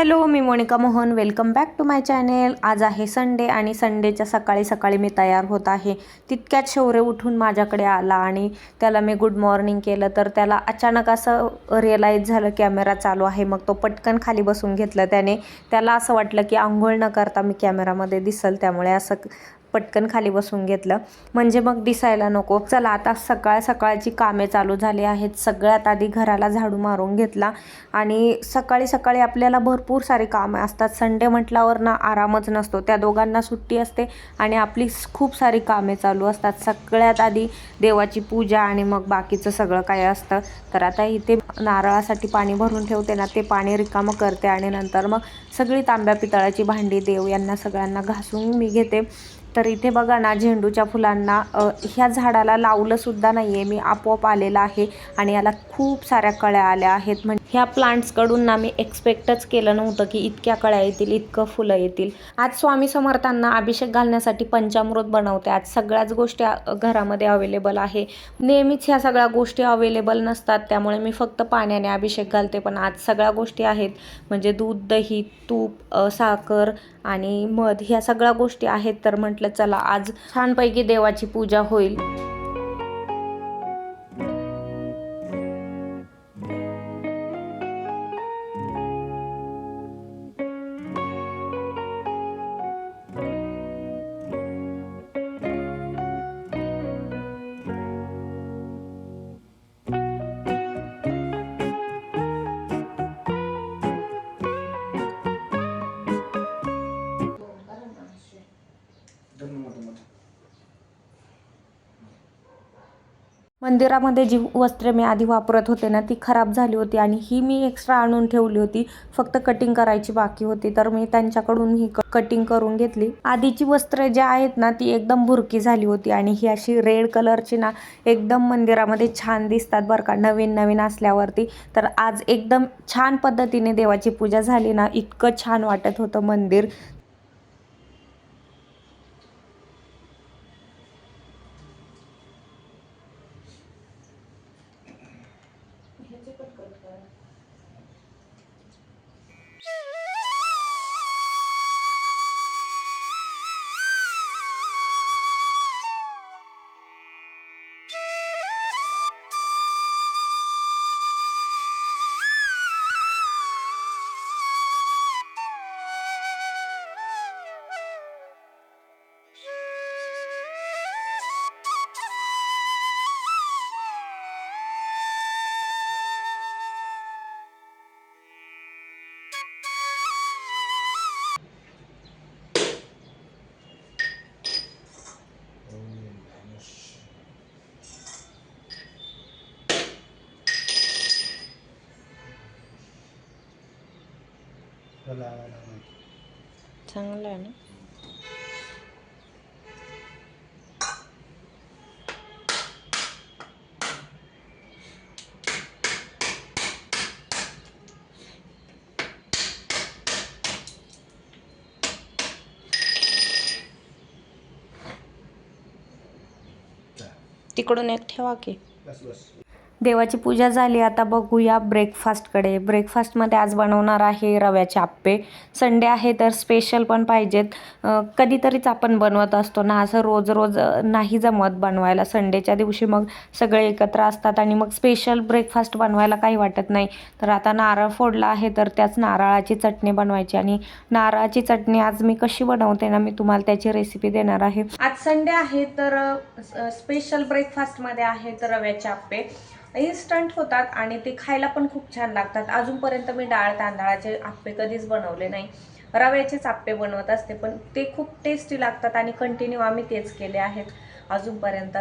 Hello me Monika Mohan. Welcome back to my channel आज आहे Sunday आणि संडेच्या सकाळी सकाळी मी तयार होत आहे. तितक्यात शौर्य उठून माझ्याकडे आला आणि त्याला मी गुड मॉर्निंग केलं. तर त्याला अचानक असं रिअलाईज झालं कॅमेरा चालू आहे. मग तो पटकन खाली बसून घेतलं त्याने. त्याला असं वाटलं की आंघोळ न करता मी कॅमेरामध्ये दिसल. त्यामुळे असं पटकन खाली बसून घेतलं. म्हणजे मग दिसायला नको. चला आता सकाळ सकाळची कामे चालू झाली आहेत. सगळ्यात आधी घराला झाडू मारून घेतला. आणि सकाळी सकाळी आपल्याला भरपूर सारी कामं असतात. संडे म्हटल्यावर ना आरामच नसतो. त्या दोघांना सुट्टी असते आणि आपली खूप सारी कामे चालू असतात. सगळ्यात आधी देवाची पूजा आणि मग बाकीचं सगळं काय असतं. तर आता इथे नारळासाठी पाणी भरून ठेवते ना ते पाणी रिकामं करते आणि नंतर मग सगळी तांब्या पितळाची भांडी देव यांना सगळ्यांना घासून मी घेते. तर इथे बघा ना झेंडूच्या फुलांना अ, ह्या झाडाला लावलं सुद्धा नाही आहे मी आपोआप आलेलं आहे आणि याला खूप साऱ्या कळ्या आल्या आहेत. म्हणजे ह्या प्लांट्सकडून ना मी एक्सपेक्टच केलं नव्हतं की इतक्या कळ्या येतील इतकं फुलं येतील. आज स्वामी समर्थांना अभिषेक घालण्यासाठी पंचामृत बनवते आज सगळ्याच गोष्टी घरामध्ये अवेलेबल आहे. नेहमीच ह्या सगळ्या गोष्टी अवेलेबल नसतात त्यामुळे मी फक्त पाण्याने अभिषेक घालते. पण आज सगळ्या गोष्टी आहेत. म्हणजे दूध दही तूप साखर आणि मध ह्या सगळ्या गोष्टी आहेत. तर म्हटलं चला आज छानपैकी देवाची पूजा होईल. मंदिरामध्ये जी वस्त्रे मी आधी वापरत होते ना ती खराब झाली होती आणि ही मी एक्स्ट्रा आणून ठेवली होती. फक्त कटिंग करायची बाकी होती तर मी त्यांच्याकडून ही कटिंग करून घेतली. आधीची वस्त्रे ज्या आहेत ना ती एकदम भुरकी झाली होती आणि ही अशी रेड कलरची ना एकदम मंदिरामध्ये छान दिसतात बरं का नवीन नवीन असल्यावरती. तर आज एकदम छान पद्धतीने देवाची पूजा झाली ना इतकं छान वाटत होतं मंदिर. चांगलं आहे ना? तिकडून एक ठेवा की. बस बस. देवाची पूजा झाली आता बघूया ब्रेकफास्टकडे ब्रेकफास्टमध्ये आज बनवणार आहे रव्याचे आप्पे. संडे आहे तर स्पेशल पण पाहिजेत. कधीतरीच आपण बनवत असतो ना असं रोज रोज नाही जमत बनवायला. संडेच्या दिवशी मग सगळे एकत्र असतात आणि मग स्पेशल ब्रेकफास्ट बनवायला काही वाटत नाही. तर आता नारळ फोडला आहे तर त्याच नारळाची चटणी बनवायची आणि नारळाची चटणी आज मी कशी बनवते ना मी तुम्हाला त्याची रेसिपी देणार आहे. आज संडे आहे तर स्पेशल ब्रेकफास्टमध्ये आहे तर रव्याचे आप्पे. इन्स्टंट होतात आणि ते खायला पण खूप छान लागतात. अजूनपर्यंत मी डाळ तांदळाचे आप्पे कधीच बनवले नाही. रव्याचेच आप्पे बनवत असते पण ते खूप टेस्टी लागतात आणि कंटिन्यू आम्ही तेच केले आहेत. अजूनपर्यंत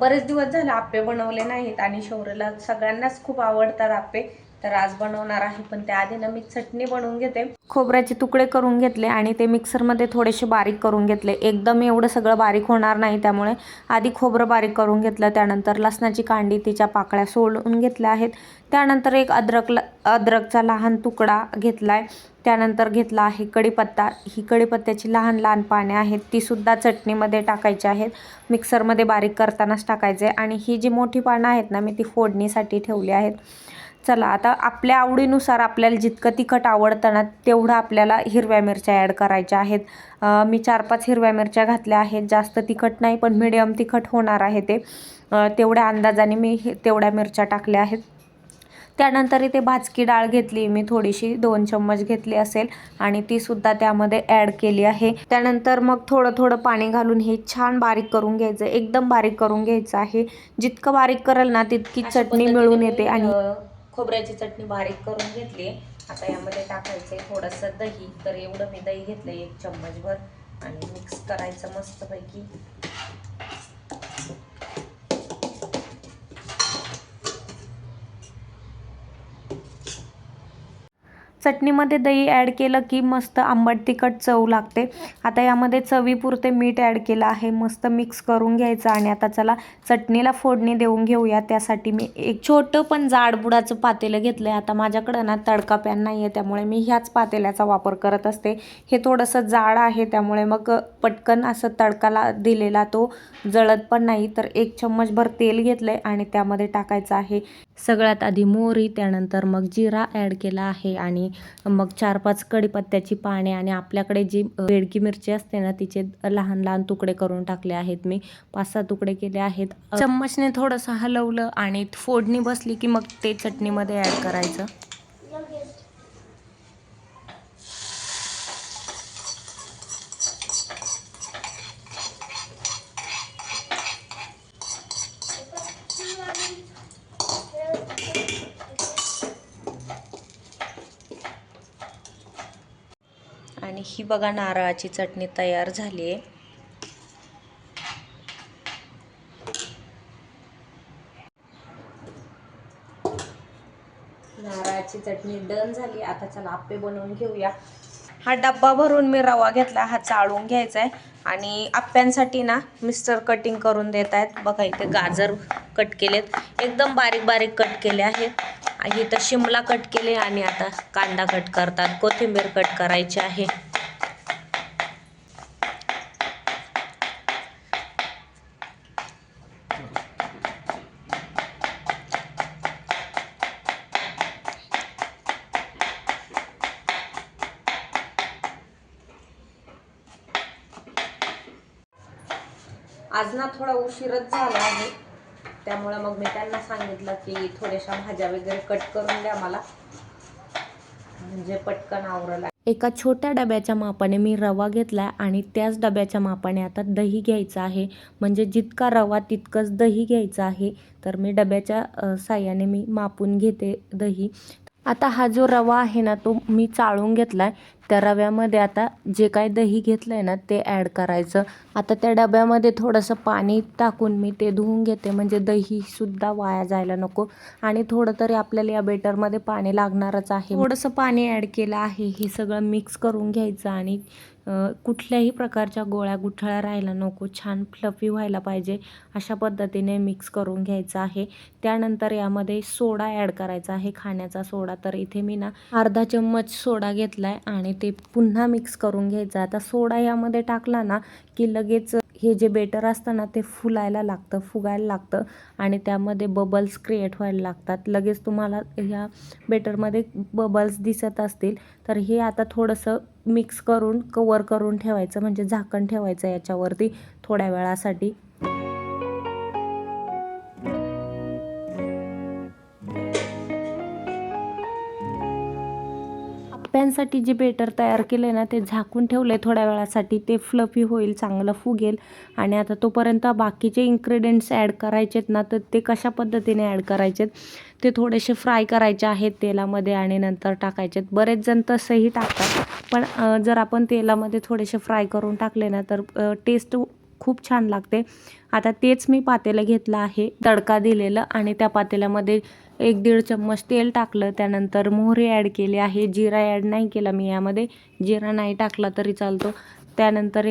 बरेच दिवस झाले आप्पे बनवले नाहीत आणि शौर्यला सगळ्यांनाच खूप आवडतात आप्पे. तर आज बनवणार आहे पण त्याआधी ना मी चटणी बनवून घेते. खोबऱ्याचे तुकडे करून घेतले आणि ते मिक्सरमध्ये थोडेसे बारीक करून घेतले. एकदम एवढं सगळं बारीक होणार नाही त्यामुळे आधी खोबरं बारीक करून घेतलं त्यानंतर लसणाची कांडी तिच्या पाकळ्या सोडून घेतल्या आहेत. त्यानंतर एक अद्रक अद्रकचा लहान तुकडा घेतला आहे त्यानंतर घेतला आहे कढीपत्ता. ही कढीपत्त्याची लहान लहान पाने आहेत तीसुद्धा चटणीमध्ये टाकायची आहेत. मिक्सरमध्ये बारीक करतानाच टाकायचे. आणि ही जी मोठी पानं आहेत ना मी ती फोडणीसाठी ठेवली आहेत. चला आता आपल्या आवडीनुसार आपल्याला जितकं तिखट आवडतं ना तेवढं आपल्याला हिरव्या मिरच्या ॲड करायच्या आहेत. मी चार पाच हिरव्या मिरच्या घातल्या आहेत. जास्त तिखट नाही पण मिडियम तिखट होणार आहे ते. तेवढ्या अंदाजाने मी तेवढ्या मिरच्या टाकल्या आहेत. त्यानंतर इथे भाजकी डाळ घेतली. मी थोडीशी दोन चम्मच घेतली असेल आणि ती सुद्धा त्यामध्ये ॲड केली आहे. त्यानंतर मग थोडं थोडं पाणी घालून हे छान बारीक करून घ्यायचं. एकदम बारीक करून घ्यायचं आहे. जितकं बारीक करेल ना तितकी चटणी मिळून येते आणि खोबऱ्याची चटणी बारीक करून घेतली. आता यामध्ये टाकायचं आहे थोडंसं दही. तर एवढं मी दही घेतलं एक चम्मचभर. आणि मिक्स करायचं मस्तपैकी. चटणीमध्ये दही ॲड केलं की मस्त आंबट तिखट चव लागते. आता यामध्ये चवीपुरते मीठ ॲड केलं आहे. मस्त मिक्स करून घ्यायचं आणि आता चला चटणीला फोडणी देऊन घेऊया. त्यासाठी मी एक छोटं पण जाडबुडाचं पातेलं घेतलं आहे आता माझ्याकडं ना तडका पॅन नाही आहे त्यामुळे मी ह्याच पातेल्याचा वापर करत असते. हे थोडंसं जाड आहे त्यामुळे मग पटकन असं तडकाला दिलेला तो जळत पण नाही. तर एक चम्मचभर तेल घेतलं आहे आणि त्यामध्ये टाकायचं आहे सगळ्यात आधी मोहरी त्यानंतर मग जिरा ॲड केला आहे आणि मग चार पाच कढीपत्त्याची पाने आणि आपल्याकडे जी बेडकी मिरची असते ना तिचे लहान लहान तुकडे करून टाकले आहेत मी. पाच सहा तुकडे केले आहेत. चम्मचने थोडंसं हलवलं आणि फोडणी बसली की मग ते चटणीमध्ये ॲड करायचं आणि ही बघा नारळाची चटणी तयार झाली आहे. नारळाची चटणी डन झाली. आता चला आप्पे बनवून घेऊया. हा डब्बा भरून मी रवा घेतला हा चाळून घ्यायचा आहे आणि आप्प्यांसाठी ना मिस्टर कटिंग करून देत आहेत. बघा इथे गाजर कट केलेत. एकदम बारीक बारीक कट केले आहेत आणि इथं शिमला कट केले आणि आता कांदा कट करतात. कोथिंबीर कट करायची आहे. आज ना थोडा उशीरच झाला आहे. त्यामुळे मग मी त्यांना सांगितलं की थोड्याशा भाज्या वगैरे कट करून द्या मला. म्हणजे पटकन आवरला. एका छोट्या डब्याच्या मापाने मी रवा घेतला आणि त्याच डब्याच्या मापाने आता दही घ्यायचं आहे. म्हणजे जितका रवा तितकंच दही घ्यायचं आहे. तर मी डब्याच्या साह्याने मी मापून घेते दही. आता हा जो रवा आहे ना तो मी चाळून घेतला आहे त्या रव्यामध्ये आता जे काय दही घेतलं आहे ना ते ॲड करायचं. आता त्या डब्यामध्ये थोडंसं पाणी टाकून मी ते धुवून घेते. म्हणजे दहीसुद्धा वाया जायला नको. आणि थोडं तरी आपल्याला या बेटरमध्ये पाणी लागणारच आहे. थोडंसं पाणी ॲड केलं आहे. हे सगळं मिक्स करून घ्यायचं आणि कुठल्याही प्रकारच्या गोळ्या गुठळ्या राहायला नको. छान फ्लफी व्हायला पाहिजे. अशा पद्धतीने मिक्स करून घ्यायचं आहे. त्यानंतर यामध्ये सोडा ॲड करायचा आहे. खाण्याचा सोडा. तर इथे मी ना अर्धा चम्मच सोडा घेतला आहे आणि ते पुन्हा मिक्स करून घ्यायचं. आता सोडा यामध्ये टाकला ना की लगेच हे जे बेटर असतं ना ते फुलायला लागतं फुगायला लागतं आणि त्यामध्ये बबल्स क्रिएट व्हायला लागतात. लगेच तुम्हाला ह्या बेटरमध्ये बबल्स दिसत असतील तर हे आता थोडंसं मिक्स करून कवर करून ठेवायचं म्हणजे झाकण ठेवायचं याच्यावरती थोड्या वेळासाठी. आप्यांसाठी जे बेटर तयार केलं आहे ना ते झाकून ठेवलं आहे थोड्या वेळासाठी ते फ्लफी होईल चांगलं फुगेल. आणि आता तोपर्यंत बाकीचे इन्ग्रेडियंट्स ॲड करायचे आहेत ना तर ते कशा पद्धतीने ॲड करायचे ते थोडेसे फ्राय करायचे आहेत तेलामध्ये आणि नंतर टाकायचे आहेत बरेच जण तसंही टाकतात. पण जर आपण तेलामध्ये थोडेसे फ्राय करून टाकले ना तर टेस्ट खूप छान लागते. आता तेच मी पातेलं घेतलं आहे तडका दिलेलं आणि त्या पातेल्यामध्ये एक दीड चम्मच तेल टाकलं त्यानंतर मोहरी ॲड केली आहे. जिरा ॲड नाही केला मी यामध्ये. जिरा नाही टाकला तरी चालतो. त्यानंतर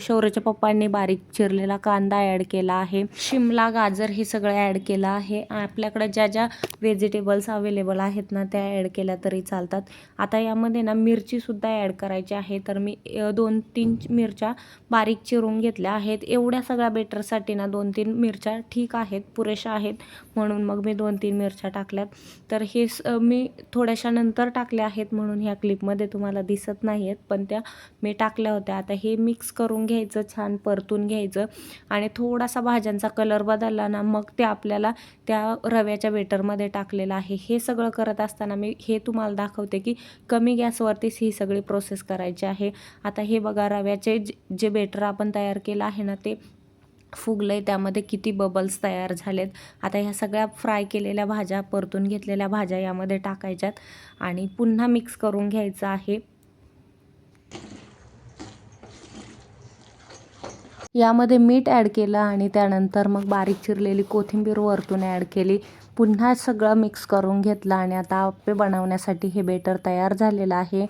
शौर्यच्या शौर्याच्या पप्पांनी बारीक चिरलेला कांदा ॲड केला आहे. शिमला गाजर हे सगळं ॲड केलं आहे. आपल्याकडे ज्या ज्या व्हेजिटेबल्स अवेलेबल आहेत ना त्या ॲड केल्या तरी चालतात. आता यामध्ये ना मिरचीसुद्धा ॲड करायची आहे. तर मी दोन तीन मिरच्या बारीक चिरून घेतल्या आहेत. एवढ्या सगळ्या बेटरसाठी ना दोन तीन मिरच्या ठीक आहेत पुरेशा आहेत. म्हणून मग मी दोन तीन मिरच्या टाकल्यात. तर हे स मी थोड्याशा नंतर टाकल्या आहेत म्हणून ह्या क्लिपमध्ये तुम्हाला दिसत नाही आहेत पण त्या मी टाकल्या होत्या. आता हे मिक्स करून घ्यायचं छान परतून घ्यायचं. आणि थोडासा भाज्यांचा कलर बदलला ना मग ते आपल्याला त्या रव्याच्या बेटरमध्ये टाकलेलं आहे. हे सगळं करत असताना मी हे तुम्हाला दाखवते की कमी गॅसवरतीच ही सगळी प्रोसेस करायची आहे. आता हे बघा रव्याचे जे जे बेटर आपण तयार केलं आहे ना ते फुगलं आहे त्यामध्ये किती बबल्स तयार झालेत. आता ह्या सगळ्या फ्राय केलेल्या भाज्या परतून घेतलेल्या भाज्या यामध्ये टाकायच्यात. आणि पुन्हा मिक्स करून घ्यायचं आहे. यामध्ये मीठ ॲड केलं आणि त्यानंतर मग बारीक चिरलेली कोथिंबीर वरतून ॲड केली. पुन्हा सगळं मिक्स करून घेतलं आणि आता आप्पे बनवण्यासाठी हे बेटर तयार झालेलं आहे.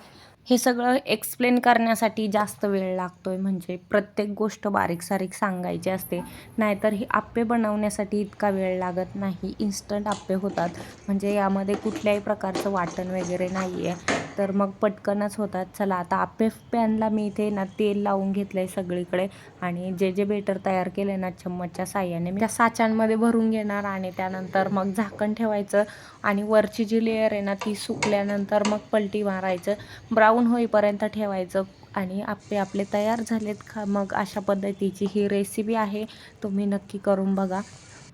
हे सगळं एक्सप्लेन करण्यासाठी जास्त वेळ लागतो आहे म्हणजे प्रत्येक गोष्ट बारीक सारीक सांगायची असते. नाहीतर हे आप्पे बनवण्यासाठी इतका वेळ लागत नाही. इन्स्टंट आप्पे होतात. म्हणजे यामध्ये कुठल्याही प्रकारचं वाटण वगैरे नाही आहे तर मग पटकनच होतात. चला आता आप्पे पॅनला मी इथे ना तेल लावून घेतलं आहे सगळीकडे आणि जे जे बेटर तयार केले ना चम्मचच्या साह्याने मी त्या साच्यांमध्ये भरून घेणार आणि त्यानंतर मग झाकण ठेवायचं आणि वरची जी लेअर आहे ना ती सुकल्यानंतर मग पलटी मारायचं. ब्राऊन होईपर्यंत ठेवायचं आणि आपले आपले तयार झालेत. खा मग अशा पद्धतीची ही रेसिपी आहे. तुम्ही नक्की करून बघा.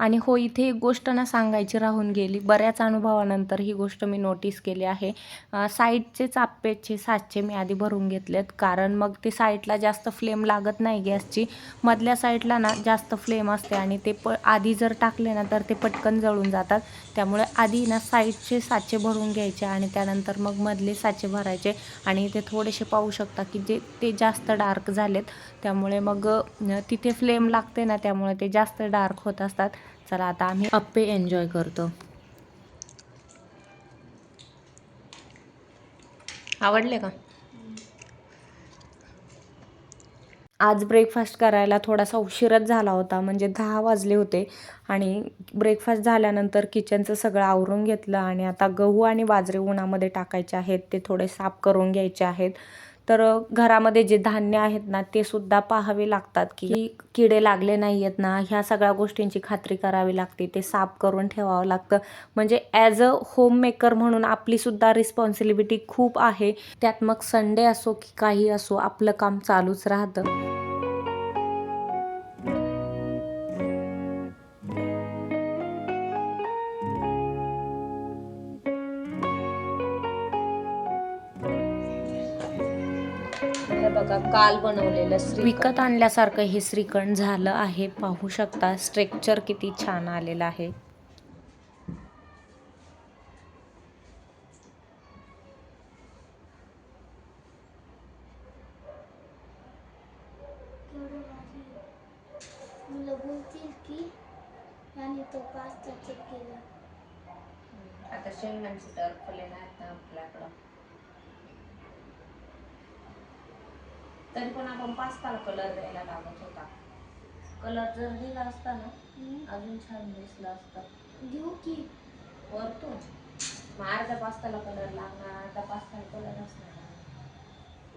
आणि हो इथे एक गोष्ट ना सांगायची राहून गेली. बऱ्याच अनुभवानंतर ही गोष्ट मी नोटीस केली आहे. साईडचे चापेचे सातशे साचे मी आधी भरून घेतलेत. कारण मग ते साईडला जास्त फ्लेम लागत नाही गॅसची. मधल्या साईडला ना जास्त फ्लेम असते आणि ते प आधी जर टाकले ना तर ते पटकन जळून जातात. त्यामुळे आधी ना साईडचे साचे भरून घ्यायचे आणि त्यानंतर मग मधले साचे भरायचे. आणि ते थोडेसे पाहू शकता की जे ते जास्त डार्क झालेत. त्यामुळे मग तिथे फ्लेम लागते ना त्यामुळे ते जास्त डार्क होत असतात. चला आता आम्ही अप्पे एन्जॉय करतो. आवडले का? आज ब्रेकफास्ट करायला थोडासा उशीरच झाला होता म्हणजे दहा वाजले होते आणि ब्रेकफास्ट झाल्यानंतर किचनचं सगळं आवरून घेतलं आणि आता गहू आणि बाजरी उन्हामध्ये टाकायचे आहेत ते थोडे साफ करून घ्यायचे आहेत. तर घरामध्ये जे धान्य आहेत ना ते सुद्धा पाहावे लागतात की किडे लागले नाही आहेत ना ह्या सगळ्या गोष्टींची खात्री करावी लागते ते साफ करून ठेवावं लागतं. म्हणजे ॲज अ होम मेकर म्हणून आपलीसुद्धा रिस्पॉन्सिबिलिटी खूप आहे. त्यात मग संडे असो की काही असो आपलं काम चालूच राहतं. काल बनवलेलं श्री विकत आणल्यासारखं हे श्रीखंड झालं आहे. पाहू शकता स्ट्रेक्चर किती छान आलेलं आहे. आता शेंगांची तर फुले नाहीत ना आपल्याकडं. तरी पण आपण पास्ताला कलर द्यायला लागत होता. कलर जर दिला असता ना. अजून छान दिसलं असतं. घेऊ की. वरतून. मग अर्ध्या पास्ताला कलर लागणार अर्धा पास्ताला कलर असणार.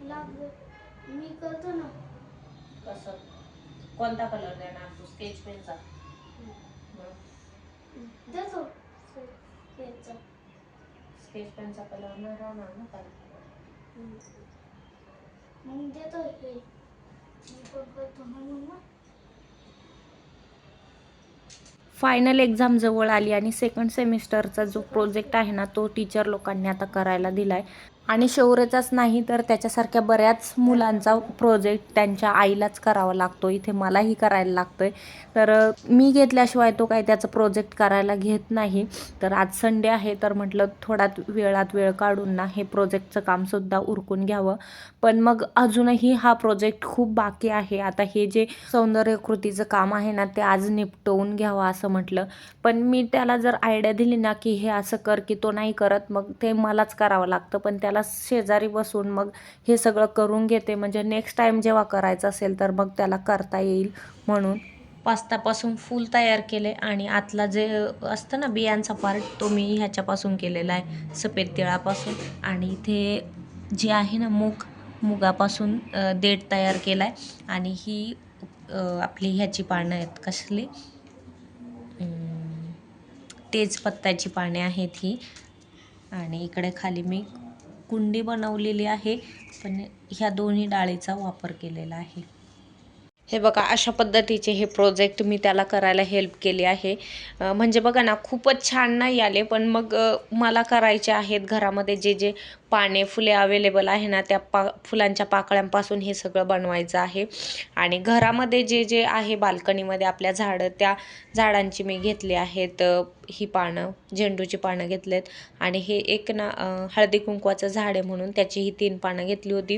लाग. मी करतो ना. कसं? कोणता कलर देणार तू? स्केच पेनचा देतो. स्केच पेनचा कलर न राहणार ना. काही मग देतो हे मी पण करतो म्हणून फायनल एक्झाम जवळ आली आणि सेकंड सेमिस्टरचा जो प्रोजेक्ट आहे ना तो टीचर लोकांनी आता करायला दिला आहे आणि शौर्यचाच नाही तर त्याच्यासारख्या बऱ्याच मुलांचा प्रोजेक्ट त्यांच्या आईलाच करावा लागतो. इथे मलाही करायला लागतो आहे तर मी घेतल्याशिवाय तो काही त्याचं प्रोजेक्ट करायला घेत नाही. तर आज संडे आहे तर म्हटलं थोड्यात वेळात वेळ काढून ना हे प्रोजेक्टचं कामसुद्धा उरकून घ्यावं. पण मग अजूनही हा प्रोजेक्ट खूप बाकी आहे. आता हे जे सौंदर्यकृतीचं काम आहे ना ते आज निपटवून घ्यावं असं म्हटलं. पण मी त्याला जर आयडिया दिली ना की हे असं कर की तो नाही करत मग ते मलाच करावं लागतं. पण त्याला त्याला शेजारी बसून मग हे सगळं करून घेते. म्हणजे नेक्स्ट टाईम जेव्हा करायचं असेल तर मग त्याला करता येईल म्हणून. पास्तापासून फूल तयार केले आणि आतला जे असतं ना बियांचा पार्ट तो मी ह्याच्यापासून केलेला आहे सफेद तिळापासून. आणि इथे जे आहे ना मूग मुगापासून देठ तयार केला आहे आणि ही आपली ह्याची पानं आहेत कसली? तेजपत्त्याची पाने आहेत ही. आणि इकडे खाली मी कुंडी बनवलेली आहे. पण ह्या दोन्ही डाळीचा वापर केलेला आहे. हे बघा अशा पद्धतीचे हे प्रोजेक्ट मी त्याला करायला हेल्प केली आहे. म्हणजे बघा ना खूपच छान नाही आले पण मग मला करायचे आहेत घरामध्ये जे जे पाने फुले अवेलेबल आहे ना त्या पा फुलांच्या पाकळ्यांपासून हे सगळं बनवायचं आहे. आणि घरामध्ये जे जे आहे बाल्कनीमध्ये आपल्या झाडं त्या झाडांची मी घेतली आहेत ही पानं झेंडूची पानं घेतलेत. आणि हे एक ना हळदी कुंकवाचं झाड आहे म्हणून त्याची ही तीन पानं घेतली होती.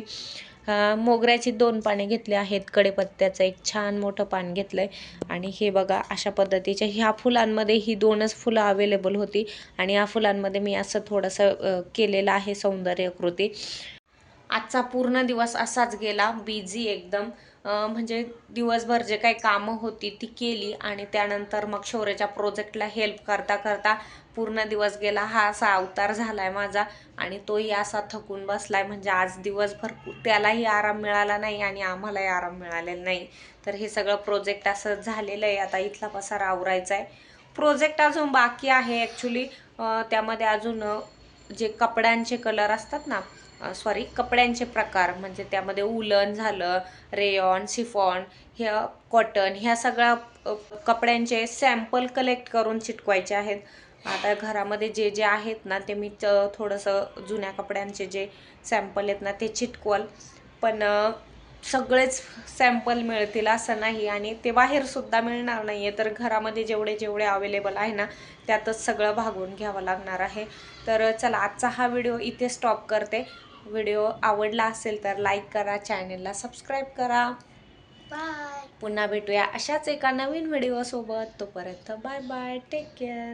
मोगऱ्याची दोन पाने घेतली आहेत कडेपत्त्याचं एक छान मोठं पान घेतलं आहे आणि हे बघा अशा पद्धतीच्या ह्या फुलांमध्ये ही दोनच फुलं अवेलेबल होती. आणि या फुलांमध्ये मी असं थोडंसं केलेलं आहे सौंदर्यकृती. आजचा पूर्ण दिवस असाच गेला. बिझी एकदम. म्हणजे दिवसभर जे काही कामं होती ती केली आणि त्यानंतर मग शौर्याच्या प्रोजेक्टला हेल्प करता करता पूर्ण दिवस गेला. हा असा अवतार झाला आहे माझा आणि तोही असा थकून बसला आहे म्हणजे आज दिवसभर त्यालाही आराम मिळाला नाही आणि आम्हालाही आराम मिळालेला नाही. तर हे सगळं प्रोजेक्ट असं झालेलं आहे. आता इथला पसारा आवरायचा आहे प्रोजेक्ट अजून बाकी आहे ॲक्च्युली त्यामध्ये अजून जे कपड्यांचे कलर असतात ना सॉरी कपड्यांचे प्रकार म्हणजे त्यामध्ये उलन झालं रेयॉन सिफॉन ह्या कॉटन ह्या सगळ्या कपड्यांचे सॅम्पल कलेक्ट करून चिटकवायचे आहेत. आता घरामध्ये जे जे आहेत ना ते मी थोडंसं जुन्या कपड्यांचे जे सॅम्पल आहेत ना ते चिटकवल. पण सगळेच सॅम्पल मिळतील असं नाही आणि ते बाहेरसुद्धा मिळणार नाही आहे तर घरामध्ये जेवढे जेवढे अवेलेबल आहे ना त्यातच सगळं भागून घ्यावं लागणार आहे. तर चला आजचा हा व्हिडिओ इथे स्टॉप करते. व्हिडिओ आवडला असेल तर लाईक करा चॅनेलला सबस्क्राईब करा. बाय. पुन्हा भेटूया अशाच एका नवीन व्हिडिओसोबत. तोपर्यंत बाय बाय टेक केअर.